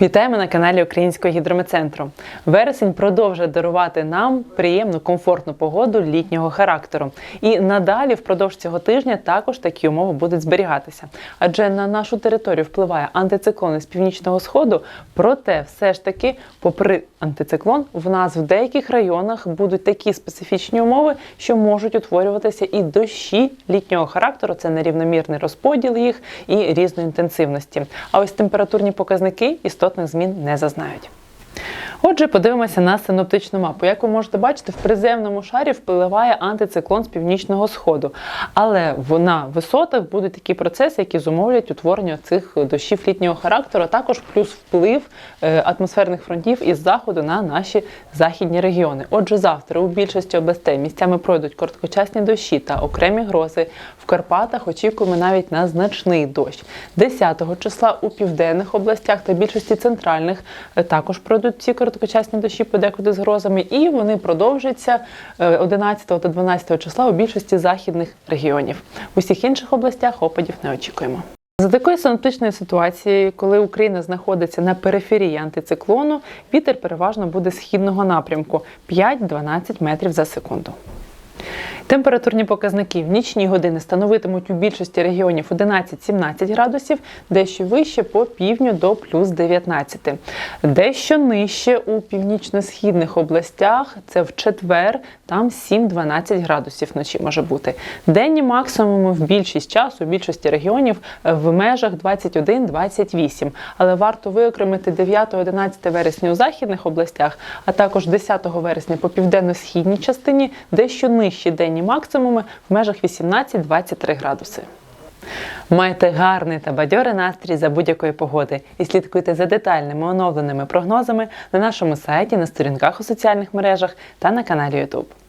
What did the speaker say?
Вітаємо на каналі Українського гідрометцентру. Вересень продовжує дарувати нам приємну комфортну погоду літнього характеру. І надалі, впродовж цього тижня, також такі умови будуть зберігатися. Адже на нашу територію впливає антициклон з північного сходу. Проте, все ж таки, попри антициклон, в нас в деяких районах будуть такі специфічні умови, що можуть утворюватися і дощі літнього характеру. Це нерівномірний розподіл їх і різної інтенсивності. А ось температурні показники істотних змін не зазнають. Отже, подивимося на синоптичну мапу. Як ви можете бачити, в приземному шарі впливає антициклон з північного сходу. Але на висотах будуть такі процеси, які зумовлять утворення цих дощів літнього характеру, а також плюс вплив е, атмосферних фронтів із заходу на наші західні регіони. Отже, завтра у більшості областей місцями пройдуть короткочасні дощі та окремі грози. В Карпатах очікуємо навіть на значний дощ. 10 числа у південних областях та більшості центральних е, також пройдуть ці короткочасні дощі подекуди з грозами, і вони продовжаться е, 11 та 12 числа у більшості західних регіонів. В усіх інших областях опадів не очікуємо. За такої синоптичної ситуації, коли Україна знаходиться на периферії антициклону, вітер переважно буде східного напрямку 5-12 метрів за секунду. Температурні показники в нічні години становитимуть у більшості регіонів 11-17 градусів, дещо вище по півдню до плюс 19. Дещо нижче у північно-східних областях, це в четвер, там 7-12 градусів вночі може бути. Денні максимуми в більшість часу, у більшості регіонів в межах 21-28. Але варто виокремити 9-11 вересня у західних областях, а також 10 вересня по південно-східній частині, дещо нижчі денні максимуми в межах 18-23 градуси. Майте гарний та бадьорий настрій за будь-якої погоди і слідкуйте за детальними оновленими прогнозами на нашому сайті, на сторінках у соціальних мережах та на каналі YouTube.